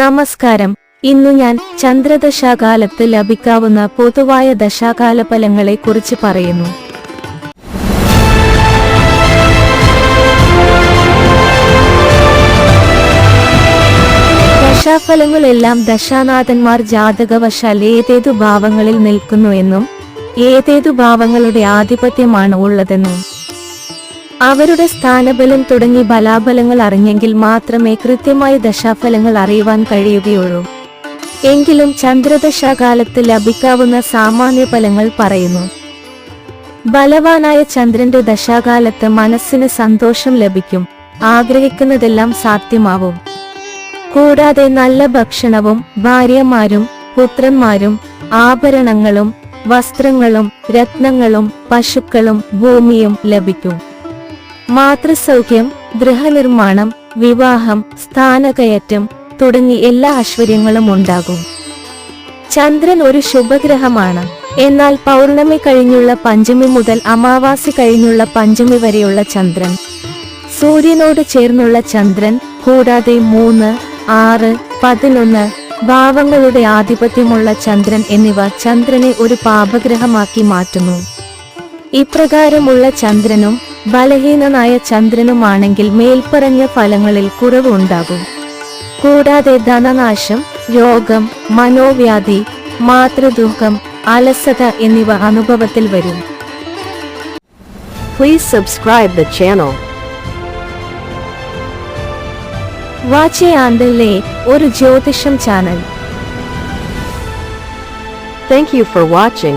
നമസ്കാരം. ഇന്നു ഞാൻ ചന്ദ്രദശാകാലത്ത് ലഭിക്കാവുന്ന പൊതുവായ ദശാകാല ഫലങ്ങളെ കുറിച്ച് പറയുന്നു. ദശാഫലങ്ങളെല്ലാം ദശാനാഥന്മാർ ജാതകവശാൽ ഏതേതു ഭാവങ്ങളിൽ നിൽക്കുന്നു എന്നും ഏതേതു ഭാവങ്ങളുടെ ആധിപത്യമാണ് ഉള്ളതെന്നും അവരുടെ സ്ഥാനബലം തുടങ്ങി ബലാബലങ്ങൾ അറിഞ്ഞെങ്കിൽ മാത്രമേ കൃത്യമായ ദശാഫലങ്ങൾ അറിയുവാൻ കഴിയുകയുള്ളൂ. എങ്കിലും ചന്ദ്രദശാകാലത്ത് ലഭിക്കാവുന്ന സാമാന്യ ഫലങ്ങൾ പറയുന്നു. ബലവാനായ ചന്ദ്രന്റെ ദശാകാലത്ത് മനസ്സിന് സന്തോഷം ലഭിക്കും ആഗ്രഹിക്കുന്നതെല്ലാം സാധ്യമാവും. കൂടാതെ നല്ല ഭക്ഷണവും ഭാര്യമാരും പുത്രന്മാരും ആഭരണങ്ങളും വസ്ത്രങ്ങളും രത്നങ്ങളും പശുക്കളും ഭൂമിയും ലഭിക്കും. മാതൃസൗഖ്യം ഗൃഹനിർമ്മാണം വിവാഹം സ്ഥാനകയറ്റം തുടങ്ങി എല്ലാ ഐശ്വര്യങ്ങളും ഉണ്ടാകും. ചന്ദ്രൻ ഒരു ശുഭഗ്രഹമാണ്. എന്നാൽ പൗർണമി കഴിഞ്ഞുള്ള പഞ്ചമി മുതൽ അമാവാസി കഴിഞ്ഞുള്ള പഞ്ചമി വരെയുള്ള ചന്ദ്രൻ. സൂര്യനോട് ചേർന്നുള്ള ചന്ദ്രൻ കൂടാതെ മൂന്ന് ആറ് പതിനൊന്ന് ഭാവങ്ങളുടെ ആധിപത്യമുള്ള ചന്ദ്രൻ എന്നിവ ചന്ദ്രനെ ഒരു പാപഗ്രഹമാക്കി മാറ്റുന്നു. ഇപ്രകാരമുള്ള ചന്ദ്രനും ബലഹീനനായ ചന്ദ്രനുമാണെങ്കിൽ മേൽപ്പറഞ്ഞ ഫലങ്ങളിൽ കുറവ് ഉണ്ടാകും കൂടാതെ ധനനാശം രോഗം മനോവ്യാധി മാതൃദുഃഖം അലസത എന്നിവ അനുഭവത്തിൽ വരും. പ്ലീസ് സബ്സ്ക്രൈബ് ദ ചാനൽ വാച്ചയാന്തല്ലേ ഒരു ജ്യോതിഷം channel. Thank you for watching.